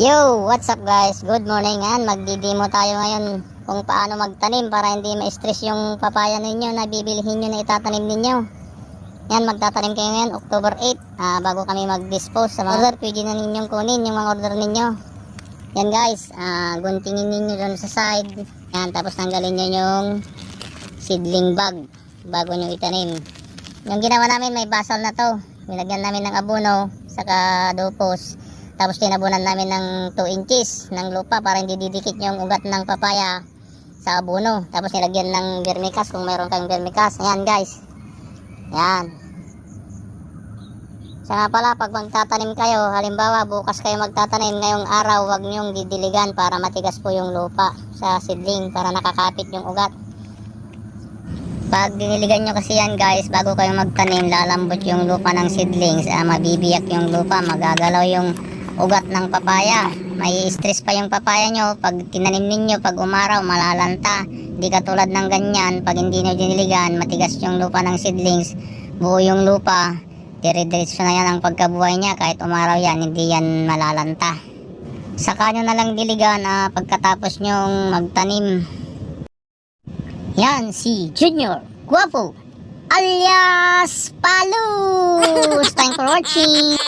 Yo, what's up guys? Good morning and magdidemo tayo ngayon kung paano magtanim para hindi ma-stress yung papaya ninyo na bibilihin nyo na itatanim ninyo. Yan, magtatanim kayo ngayon, October 8, ah, bago kami mag-dispose sa mga order, pwede na ninyong kunin yung mga order ninyo. Yan guys, ah, guntingin ninyo doon sa side. Yan, tapos tanggalin nyo yung seedling bag bago nyo itanim. Yung ginawa namin, may basal na to. Nilagyan namin ng abono, saka dupos. Tapos tinabunan namin ng 2 inches ng lupa para hindi didikit yung ugat ng papaya sa abono. Tapos nilagyan ng vermicast kung mayroon kayong vermicast. Ayan guys. Ayan. Siya nga pala, pag magtatanim kayo, halimbawa bukas kayo magtatanim ngayong araw, wag niyong didiligan para matigas po yung lupa sa seedling para nakakapit yung ugat. Pag diniligan nyo kasi yan guys, bago kayo magtanim, lalambot yung lupa ng seedlings, ah, mabibiyak yung lupa, magagalaw yung ugat ng papaya. May stress pa yung papaya nyo, pag tinanim ninyo, pag umaraw, malalanta. Hindi katulad ng ganyan, pag hindi nyo diniligan, matigas yung lupa ng seedlings, buo yung lupa, dire-diretso na yan ang pagkabuhay niya, kahit umaraw yan, hindi yan malalanta. Saka nyo na lang diligan ah, pagkatapos nyong magtanim. Yan, si Junior Guapo alias Palus. Thanks for watching.